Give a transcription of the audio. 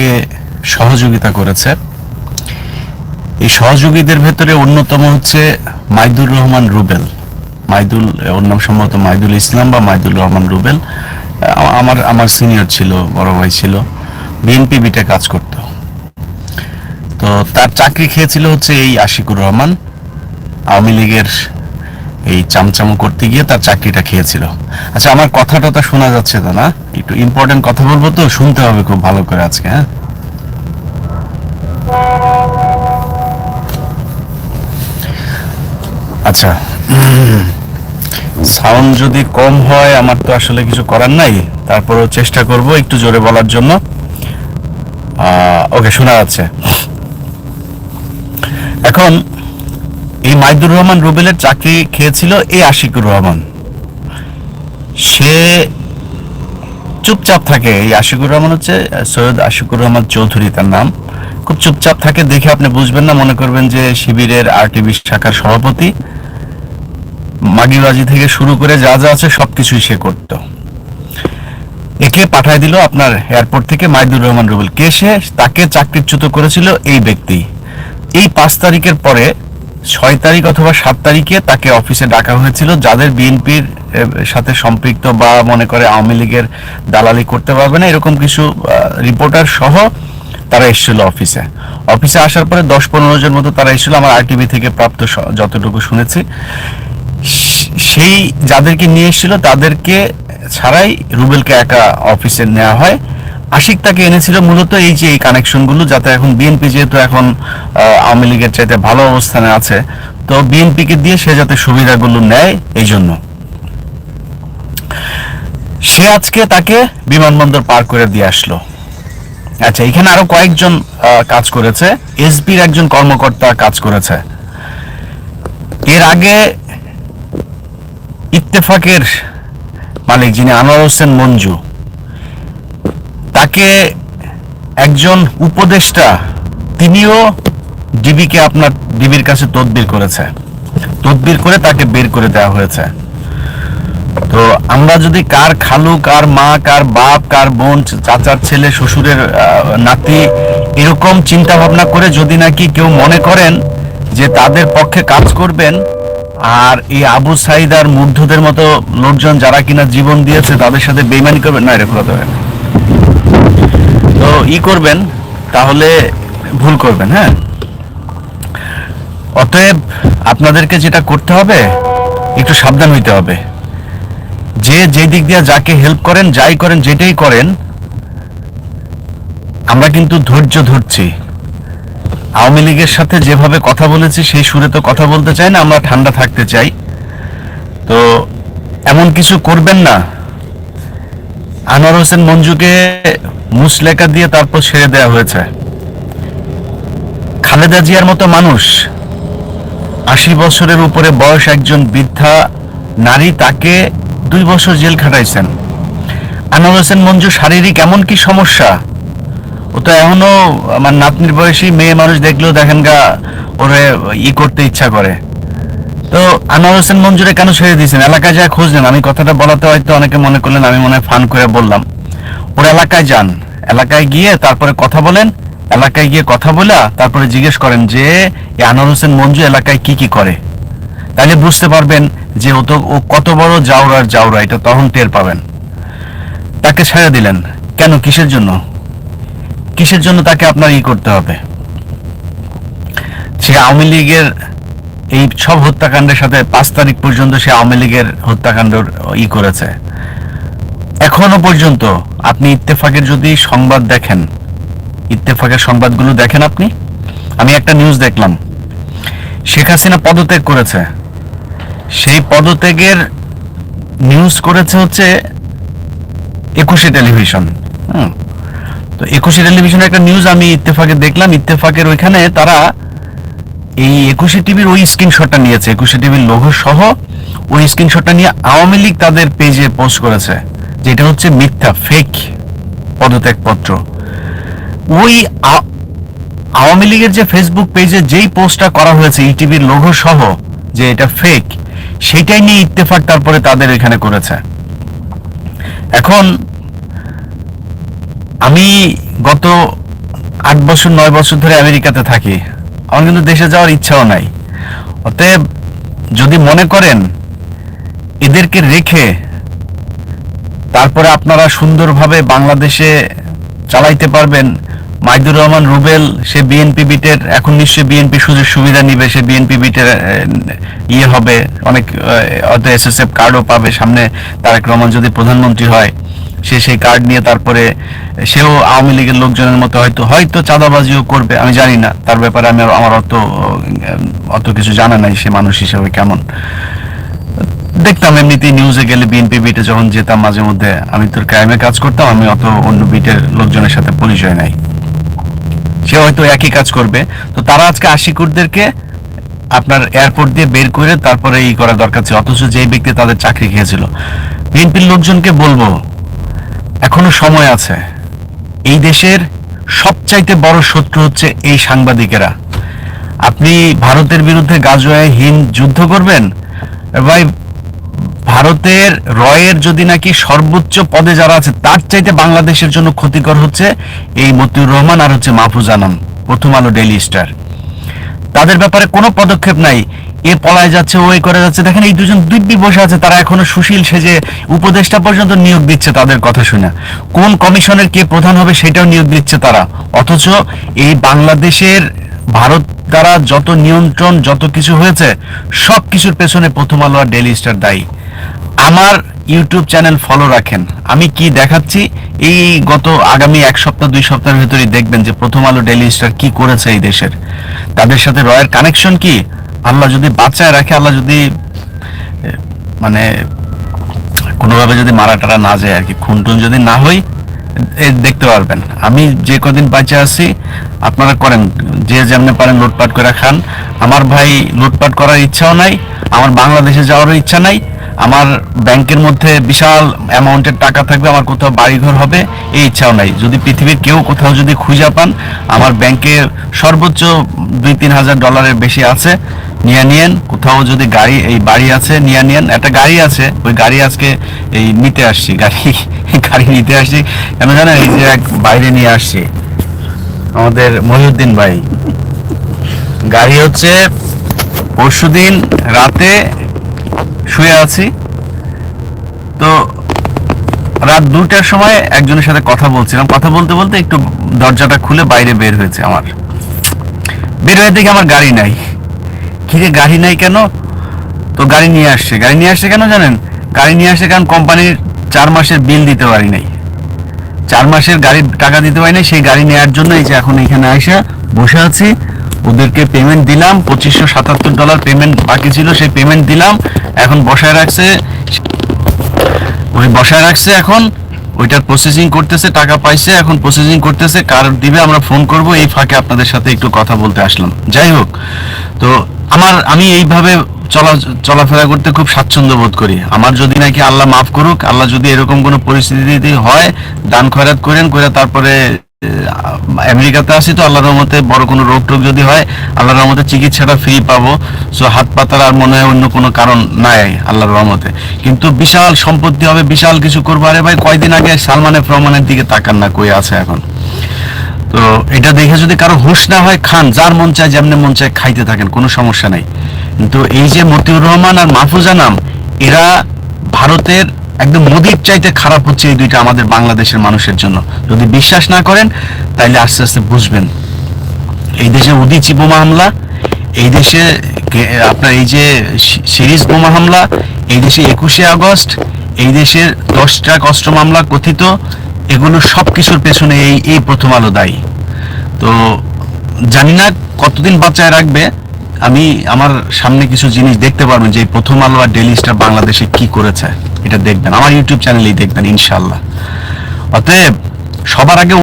তাকে সহযোগিতা করেছে। এই সহযোগীদের ভেতরে অন্যতম হচ্ছে মাইদুর রহমান রুবেল। মাইদুল, ওর নাম সম্ভবত মাইদুল ইসলাম বা মাইদুল রহমান রুবেল। আমার আমার সিনিয়র ছিল, বড় ভাই ছিল। বিএনপি বিটে কাজ করত। তো তার চাকরি খেয়েছিল হচ্ছে এই আশিকুর রহমান। আওয়ামী লীগের এই চামচামো করতে গিয়ে তার চাকরিটা খেয়েছিল। আচ্ছা আমার কথাটা তো শোনা যাচ্ছে তো না? একটু ইম্পর্টেন্ট কথা বলব তো? শুনতে হবে খুব ভালো করে আজকে হ্যাঁ? আচ্ছা সাউন্ড যদি কম হয়, আমার তো আসলে কিছু করার নাই। তারপরেও চেষ্টা করব একটু জোরে বলার জন্য। ওকে, শোনা যাচ্ছে। এখন এই মাইদুর রহমান রুবেলের চাকরি খেয়েছিল এই আশিকুর রহমান। সে চুপচাপ থাকে। এই আশিকুর রহমান হচ্ছে সৈয়দ আশিকুর রহমান চৌধুরী তার নাম। খুব চুপচাপ থাকে, দেখে আপনি বুঝবেন না, মনে করবেন যে শিবিরের আরটিভি শাখার সভাপতি। মাগিবাজি থেকে শুরু করে যা যা আছে সবকিছুই সে করতো। একে পাঠায় দিল আপনার এয়ারপোর্ট থেকে মাইদুর রহমান রুবেল। কে সে? তাকে চাকরিচ্যুত করেছিল এই ব্যক্তি। এই পাঁচ তারিখের পরে ছয় তারিখ অথবা সাত তারিখে তাকে অফিসে ডাকা হয়েছিল, যাদের বিএনপির সাথে সম্পৃক্ত বা মনে করে আওয়ামী লীগের দালালি করতে পারবে না, এরকম কিছু রিপোর্টার সহ তারা এসেছিল অফিসে। অফিসে আসার পরে দশ পনেরো জন মতো তারা এসেছিল, আমার আরটিভি থেকে প্রাপ্ত যতটুকু শুনেছি। সেই যাদেরকে নিয়ে এসেছিল, তাদেরকে ছাড়াই রুবেলকে একা অফিসে নেওয়া হয়। আশিক তাকে এনেছিল, মূলত এই যে এই কানেকশনগুলো যাতে এখন বিএনপি যেহেতু এখন আওয়ামী লীগের চাইতে ভালো অবস্থানে আছে, তো বিএনপিকে দিয়ে সে যাতে সুবিধাগুলো নেয়, এই জন্য। সে আজকে তাকে বিমানবন্দর পার করে দিয়ে আসলো। আচ্ছা এখানে আরও কয়েকজন কাজ করেছে। এসবির একজন কর্মকর্তা কাজ করেছে। এর আগে ইত্তেফাকের মালিক যিনি আনোয়ার হোসেন মঞ্জু তাকে একজন উপদেষ্টা, তিনিও ডিবিকে আপনার, ডিবির কাছে তদবির করেছে তদবির করে তাকে বের করে দেওয়া হয়েছে তো আমরা যদি কার খালু, কার মা, কার বাপ, কার বোন, চাচার ছেলে, শ্বশুরের নাতি এরকম চিন্তা ভাবনা করে যদি নাকি কেউ মনে করেন যে তাদের পক্ষে কাজ করবেন, আর এই আবু সাইদ আর মুগ্ধদের মতো লোকজন যারা কিনা জীবন দিয়েছে তাদের সাথে বেইমানি করবেন, না, এরকম। তো ই করবেন, তাহলে ভুল করবেন হ্যাঁ? অতএব আপনাদেরকে যেটা করতে হবে, একটু সাবধান হইতে হবে। যে যে দিক দিয়ে যাকে হেল্প করেন, যাই করেন, যেটাই করেন, আমরা কিন্তু ধৈর্য ধরছি। আওয়ামী লীগের সাথে যেভাবে কথা বলেছি, সেই সুরে তো কথা বলতে চাই না, আমরা ঠান্ডা থাকতে চাই। তো এমন কিছু করবেন না আনোয়ার হোসেন মঞ্জুকে মুসলেকা দিয়ে তারপর ছেড়ে দেওয়া হয়েছে। খালেদা জিয়ার মতো মানুষ আশি বছরের উপরে বয়স একজন বৃদ্ধা নারী তাকে দুই বছর জেল খাটাইছেন। আনোয়ার হোসেন মঞ্জু শারীরিক এমন কি সমস্যা? ও তো এখনও আমার নাতনির বয়সী মেয়ে মানুষ দেখলেও দেখেন গা, ওরে ই করতে ইচ্ছা করে। তো আনোয়ার হোসেন মঞ্জুরে কেন ছেড়ে দিয়েছেন? এলাকায় যা খোঁজ নেন। আমি কথাটা বলাতে হয়তো অনেকে মনে করলেন, আমি মনে ফান করে বললাম। ওর এলাকায় যান। এলাকায় গিয়ে তারপরে কথা বলেন। এলাকায় গিয়ে কথা বলা তারপরে জিজ্ঞেস করেন যে আনোয়ার হোসেন মঞ্জু এলাকায় কি কি করে? তাহলে বুঝতে পারবেন যে ও তো, ও কত বড় জাউরার জাউরা এটা তখন টের পাবেন। তাকে ছেড়ে দিলেন। কেন? কিসের জন্য? কিসের জন্য তাকে আপনার ই করতে হবে? সে আওয়ামী লীগের এই সব হত্যাকাণ্ডের সাথে পাঁচ তারিখ পর্যন্ত সে আওয়ামী লীগের হত্যাকাণ্ড ই করেছে। এখনও পর্যন্ত আপনি ইত্তেফাকের যদি সংবাদ দেখেন, ইত্তেফাকের সংবাদগুলো দেখেন আপনি, আমি একটা নিউজ দেখলাম। শেখ হাসিনা পদত্যাগ করেছে। সেই পদত্যাগের নিউজ করেছে হচ্ছে একুশে টেলিভিশন হুম। তো একুশে টেলিভিশনের একটা নিউজ আমি ইত্তেফাকে দেখলাম। ইত্তেফাকের ওইখানে তারা এই একুশে টিভির ওই স্ক্রিনশটটা নিয়েছে, একুশে টিভির লোগো সহ ওই স্ক্রিনশটটা নিয়ে আওয়ামী লীগ তাদের পেজে পোস্ট করেছে, যেটা হচ্ছে মিথ্যা ফেক পদত্যাগপত্র। ওই আওয়ামী লীগের যে ফেসবুক পেজে যেই পোস্টটা করা হয়েছে ইটিভির লোগো সহ যে এটা ফেক সেটাই নিয়ে ইত্তেফাক তারপরে তাদের এখানে করেছে। এখন আমি গত আট বছর, নয় বছর ধরে আমেরিকাতে থাকি। আমার কিন্তু দেশে যাওয়ার ইচ্ছাও নাই। অতএব যদি মনে করেন এদেরকে রেখে তারপরে আপনারা সুন্দরভাবে বাংলাদেশে চালাইতে পারবেন, মাইদুর রহমান রুবেল, সে বিএনপি বিটের, এখন নিশ্চয়ই বিএনপি সুযোগ সুবিধা নিবে, সে বিএনপি বিটের ইয়ে হবে, অনেক হয়তো এস এস এফ কার্ডও পাবে, সামনে তারেক রহমান যদি প্রধানমন্ত্রী হয়। সে সেই কার্ড নিয়ে তারপরে সেও আওয়ামী লীগের লোকজনের মতো হয়তো হয়তো চাঁদাবাজিও করবে, আমি জানি না। তার ব্যাপারে আমি আমার অত অত কিছু জানা নাই সে মানুষ হিসেবে কেমন। দেখতাম এমনিতেই নিউজে গেলে বিএনপি বিটে যখন যেতাম মাঝে মধ্যে, আমি তোর ক্রাইমে কাজ করতাম, আমি অত অন্য বিটের লোকজনের সাথে পরিচয় নাই। সে হয়তো একই কাজ করবে। তো তারা আজকে আশিকুরদেরকে আপনার এয়ারপোর্ট দিয়ে বের করে তারপরে এই করা দরকার ছিল, অথচ যে ব্যক্তি তাদের চাকরি খেয়েছিল। বিএনপির লোকজনকে বলব এখনও সময় আছে। এই দেশের সবচাইতে বড় শত্রু হচ্ছে এই সাংবাদিকেরা। আপনি ভারতের বিরুদ্ধে গাজোয়ায় হিন যুদ্ধ করবেন? ভাই, ভারতের রয়ের যদি নাকি সর্বোচ্চ পদে যারা আছে, তার চাইতে বাংলাদেশের জন্য ক্ষতিকর হচ্ছে এই মতিউর রহমান আর হচ্ছে মাহফুজ আনাম প্রথম আলো ডেইলি স্টার। তাদের ব্যাপারে কোনো পদক্ষেপ নাই। এ পলায় যাচ্ছে ওই করে যাচ্ছে। দেখেন, এই দুজন দিব্যি বসে আছে, তারা এখনও সুশীল সেজে উপদেষ্টা পর্যন্ত নিয়োগ দিচ্ছে তাদের কথা শুনে। কোন কমিশনের কে প্রধান হবে সেটাও নিয়োগ দিচ্ছে তারা। অথচ এই বাংলাদেশের ভারত দ্বারা যত নিয়ন্ত্রণ, যত কিছু হয়েছে সব কিছুর পেছনে প্রথম আলো আর ডেইলি স্টার দায়ী। আমার ইউটিউব চ্যানেল ফলো রাখেন। আমি কি দেখাচ্ছি? এই গত আগামী এক সপ্তাহ, দুই সপ্তাহের ভিতরেই দেখবেন যে প্রথম আলো ডেইলি স্টার কি করেছে এই দেশের। তাদের সাথে রয়ের কানেকশন কি? আল্লাহ যদি বাঁচায় রাখে, আল্লাহ যদি মানে কোনোভাবে যদি মারা টারা না যায় আর কি, খুনটুন যদি না হই দেখতে পারবেন। আমি যে কদিন বাঁচে আছি, আপনারা করেন, যে যেমনি পারেন লুটপাট করে খান। আমার ভাই লুটপাট করার ইচ্ছাও নাই, আমার বাংলাদেশে যাওয়ারও ইচ্ছা নাই। আমার ব্যাংকের মধ্যে বিশাল অ্যামাউন্টের টাকা থাকবে, আমার কোথাও বাড়িঘর হবে, এই ইচ্ছাও নাই। যদি পৃথিবীর কেউ কোথাও যদি খুঁজে পান, আমার ব্যাংকে সর্বোচ্চ দুই তিন হাজার ডলারের বেশি আছে, নিয়ে নিয়েন। কোথাও যদি গাড়ি, এই বাড়ি আছে, নিয়ে নিয়েন। একটা গাড়ি আছে, ওই গাড়ি আজকে এই নিতে আসছি, গাড়ি গাড়ি নিতে আসছি। কেন জানেন, এই যে এক বাইরে নিয়ে আসছি, আমাদের মহিউদ্দিন ভাই। গাড়ি হচ্ছে পরশুদিন রাতে শুয়ে আছি। তো রাত দুটার সময় একজনের সাথে কথা বলছিলাম। কথা বলতে বলতে একটু দরজাটা খুলে বাইরে বের হয়েছে আমার। বের হয়ে দেখি আমার গাড়ি নাই। কিরে গাড়ি নাই কেন? তো গাড়ি নিয়ে আসছে। গাড়ি নিয়ে আসছে কেন জানেন? গাড়ি নিয়ে আসছে কারণ কোম্পানির চার মাসের বিল দিতে পারি নাই। চার মাসের গাড়ির টাকা দিতে পারি নাই। সেই গাড়ি নেওয়ার জন্য এই যে এখন এখানে আইসা বসে আছি। ওদেরকে পেমেন্ট দিলাম, পঁচিশশো সাতাত্তর ডলার পেমেন্ট বাকি ছিল, সেই পেমেন্ট দিলাম, এখন বসায় রাখছে, ওই বসায় রাখছে এখন ওইটার প্রসেসিং করতেছে, টাকা পাইছে, এখন প্রসেসিং করতেছে, কার দিবে আমরা ফোন করব, এই ফাঁকে আপনাদের সাথে একটু কথা বলতে আসলাম। যাই হোক, তো আমার, আমি এইভাবে চলা, চলাফেরা করতে খুব স্বাচ্ছন্দ্য বোধ করি। আমার যদি নাকি আল্লাহ মাফ করুক, আল্লাহ যদি এরকম কোনো পরিস্থিতি হয়, দান খয়রাত করেন, করে তারপরে আমেরিকাতে আসি তো আল্লাহর রহমতে বড় কোনো রোগ টোগ যদি হয়, আল্লাহর রহমতে চিকিৎসাটা ফ্রি পাবো। সো হাত পাতার আর মনে হয় অন্য কোনো কারণ নাই আল্লাহর রহমতে। কিন্তু বিশাল সম্পত্তি হবে, বিশাল কিছু করব। আরে ভাই, কয়দিন আগে সালমানের রহমানের দিকে তাকান না, কই আছে এখন? তো এটা দেখে যদি কারও হুঁশ না হয়, খান, যার মন চায়, যেমনি মন চায় খাইতে থাকেন, কোনো সমস্যা নাই। কিন্তু এই যে মতিউর রহমান আর মাহফুজা নাম, এরা ভারতের একদম মোদির চাইতে খারাপ হচ্ছে এই দুইটা আমাদের বাংলাদেশের মানুষের জন্য। যদি বিশ্বাস না করেন, তাইলে আস্তে আস্তে বুঝবেন। এই দেশে উদিচি বোমা হামলা, এই দেশে আপনার এই যে সিরিজ বোমা হামলা, এই দেশে একুশে আগস্ট, এই দেশের দশটা কষ্ট মামলা কথিত, এগুলো সব কিছুর পেছনে এই এই প্রথম আলো দায়ী। তো জানি না কতদিন বাঁচায় রাখবে আমি আমার সামনে কিছু জিনিস দেখতে পারবেন যে প্রথম আলো আর ডেলি স্টার বাংলাদেশে কি করেছে, এটা দেখবেন। আমার ইউটিউব চ্যানেলেই দেখবেন ইনশাল্লাহ অতএব সবার আগে